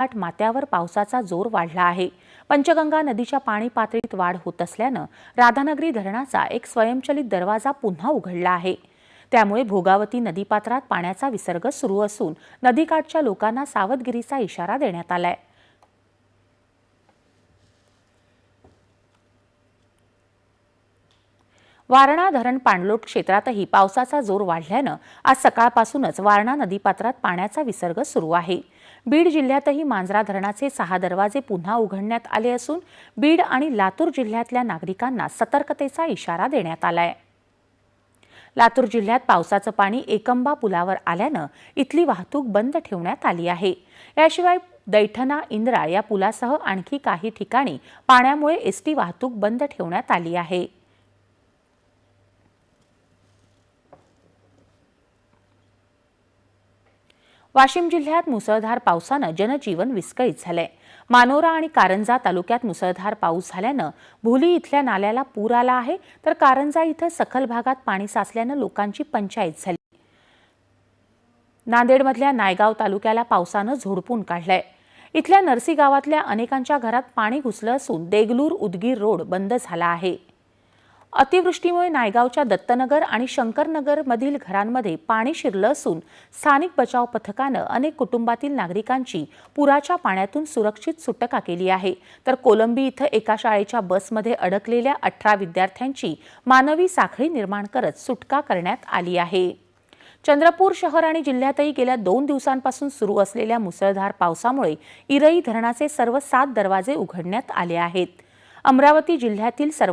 घाट माथ्यावर पावसाचा जोर वाढला आहे. पंचगंगा नदीच्या पाणी पातळीत वाढ होत असल्यानं राधानगरी धरणाचा एक स्वयंचलित दरवाजा पुन्हा उघडला आहे. त्यामुळे भोगावती नदीपात्रात पाण्याचा विसर्ग सुरू असून नदीकाठच्या लोकांना सावधगिरीचा इशारा देण्यात आलाय. वारणा धरण पाणलोट क्षेत्रातही पावसाचा जोर वाढल्यानं आज सकाळपासूनच वारणा नदीपात्रात पाण्याचा विसर्ग सुरू आहे. बीड जिल्ह्यातही मांजरा धरणाचे सहा दरवाजे पुन्हा उघडण्यात आले असून बीड आणि लातूर जिल्ह्यातल्या नागरिकांना सतर्कतेचा इशारा देण्यात आलाय. लातूर जिल्ह्यात पावसाचं पाणी एकंबा पुलावर आल्यानं इथली वाहतूक बंद ठेवण्यात आली आहे. याशिवाय दैठणा इंद्रा या पुलासह आणखी काही ठिकाणी पाण्यामुळे एसटी वाहतूक बंद ठेवण्यात आली आहे. वाशिम जिल्ह्यात मुसळधार पावसानं जनजीवन विस्कळीत झालंय. मानोरा आणि कारंजा तालुक्यात मुसळधार पाऊस झाल्यानं भोली इथल्या नाल्याला पूर आला आहे तर कारंजा इथं सखल भागात पाणी साचल्यानं लोकांची पंचायत झाली. नांदेडमधल्या नायगाव तालुक्याला पावसानं झोडपून काढलंय. इथल्या नरसी गावातल्या अनेकांच्या घरात पाणी घुसलं असून देगलूर उदगीर रोड बंद झाला आहे. अतिवृष्टीमुळे नायगावच्या दत्तनगर आणि शंकरनगरमधील घरांमध्ये पाणी शिरलं असून स्थानिक बचाव पथकानं अनेक कुटुंबातील नागरिकांची पुराच्या पाण्यातून सुरक्षित सुटका केली आहे. तर कोलंबी इथं एका शाळेच्या बसमध्ये अडकलेल्या अठरा विद्यार्थ्यांची मानवी साखळी निर्माण करत सुटका करण्यात आली आहे. चंद्रपूर शहर आणि जिल्ह्यातही गेल्या दोन दिवसांपासून सुरू असलेल्या मुसळधार पावसामुळे इरई धरणाचे सर्व सात दरवाजे उघडण्यात आले आहेत. अमरावती जिल्ह्यातील सर्व